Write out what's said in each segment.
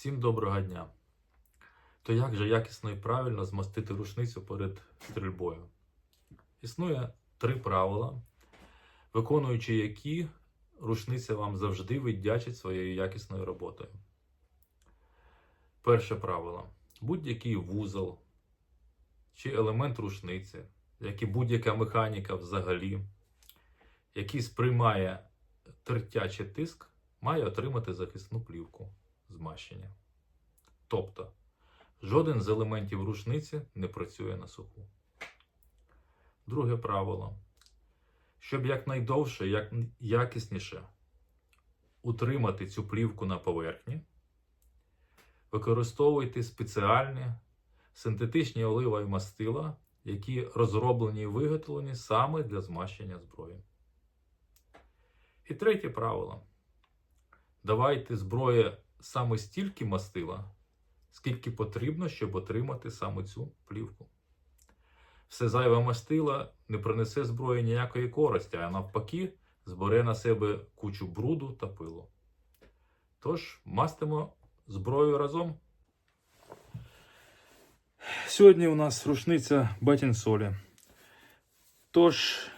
Всім доброго дня! То як же якісно і правильно змастити рушницю перед стрільбою? Існує три правила, виконуючи які рушниця вам завжди віддячить своєю якісною роботою. Перше правило: будь-який вузол чи елемент рушниці, як і будь-яка механіка взагалі, який сприймає тертя чи тиск, має отримати захисну плівку змащення. Тобто, жоден з елементів рушниці не працює на суху. Друге правило. Щоб якнайдовше, як якісніше утримати цю плівку на поверхні, використовуйте спеціальні синтетичні олива і мастила, які розроблені і виготовлені саме для змащення зброї. І третє правило. Давайте зброї саме стільки мастила, скільки потрібно, щоб отримати саме цю плівку. Все зайве мастила не принесе зброї ніякої користі, а навпаки, збере на себе кучу бруду та пилу. Тож, мастимо зброю разом. Сьогодні у нас рушниця батін солі. Тож,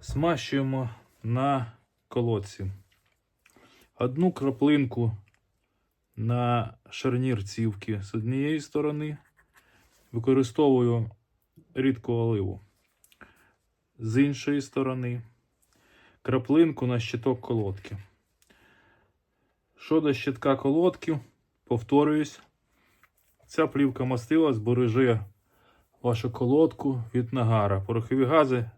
смащуємо на колодці. Одну краплинку на шарнір цівки з однієї сторони. Використовую рідку оливу. З іншої сторони. Краплинку на щиток колодки. Щодо щитка колодки, повторююсь, ця плівка мастила збереже вашу колодку від нагара. Порохові гази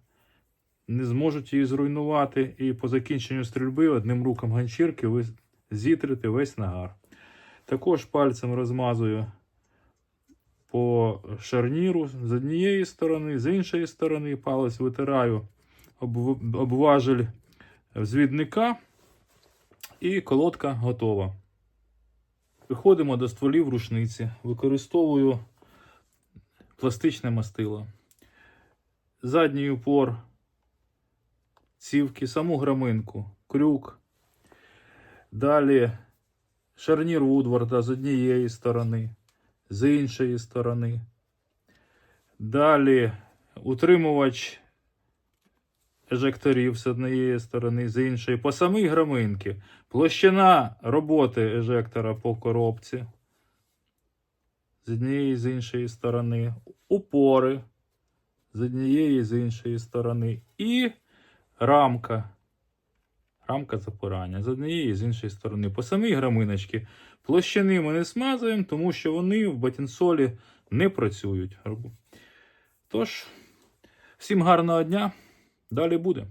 не зможуть її зруйнувати, і по закінченню стрільби одним руком ганчірки ви зітрите весь нагар. Також пальцем розмазую по шарніру з однієї сторони, з іншої сторони палець витираю об, об звідника, і колодка готова. Приходимо до стволів рушниці, використовую пластичне мастило. Задній упор цівки, саму граминку, крюк. Далі шарнір Вудварда з однієї сторони, з іншої сторони. Далі утримувач ежекторів з однієї сторони, з іншої. По самій граминки. Площина роботи ежектора по коробці. З однієї з іншої сторони. Упори з однієї з іншої сторони. І рамка. Рамка запирання з однієї і з іншої сторони. По самій граминочці площини ми не смазуємо, тому що вони в батінсолі не працюють. Тож, всім гарного дня. Далі буде.